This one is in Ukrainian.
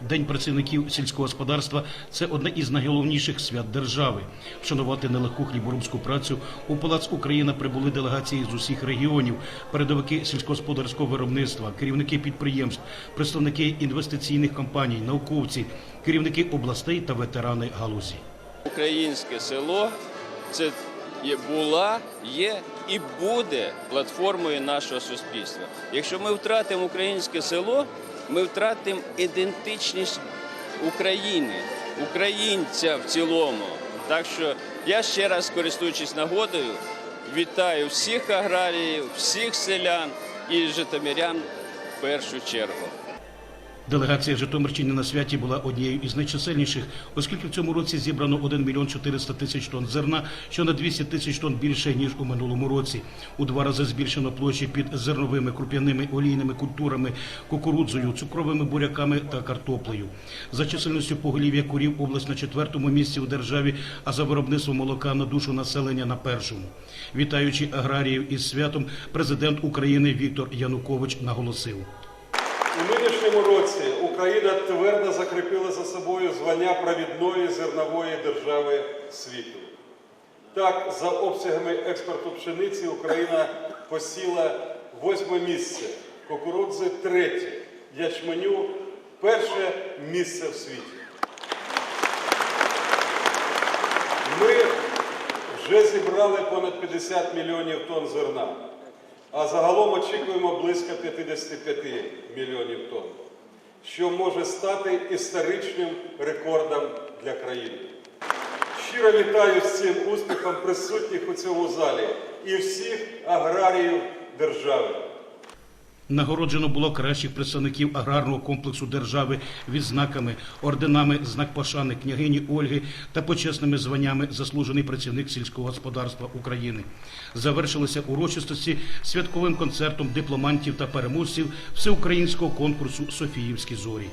День працівників сільського господарства це одне із найголовніших свят держави. Вшанувати нелегку хліборобську працю у Палац Україна прибули делегації з усіх регіонів, передовики сільськогосподарського виробництва, керівники підприємств, представники інвестиційних компаній, науковці, керівники областей та ветерани галузі. Українське село це є- була, є і буде платформою нашого суспільства. Якщо ми втратимо українське село, ми втратимо ідентичність України, українця в цілому. Так що я ще раз, користуючись нагодою, вітаю всіх аграріїв, всіх селян і житомирян в першу чергу. Делегація Житомирщини на святі була однією із найчисельніших, оскільки в цьому році зібрано 1 мільйон 400 тисяч тонн зерна, що на 200 тисяч тонн більше ніж у минулому році. У два рази збільшено площі під зерновими, круп'яними олійними культурами, кукурудзою, цукровими буряками та картоплею. За чисельністю поголів'я курів область на четвертому місці у державі, а за виробництвом молока на душу населення на першому. Вітаючи аграріїв із святом, президент України Віктор Янукович наголосив. Році Україна твердо закріпила за собою звання провідної зернової держави світу. Так, за обсягами експорту пшениці Україна посіла восьме місце, кукурудзи третє, ячменю перше місце в світі. Ми вже зібрали понад 50 мільйонів тонн зерна, а загалом очікуємо близько 55 мільйонів тонн, що може стати історичним рекордом для країни. Щиро вітаю з цим успіхом присутніх у цьому залі і всіх аграріїв держави. Нагороджено було кращих представників аграрного комплексу держави відзнаками, орденами знак пошани княгині Ольги та почесними званнями заслужений працівник сільського господарства України. Завершилися урочистості святковим концертом дипломантів та переможців всеукраїнського конкурсу Софіївські зорі.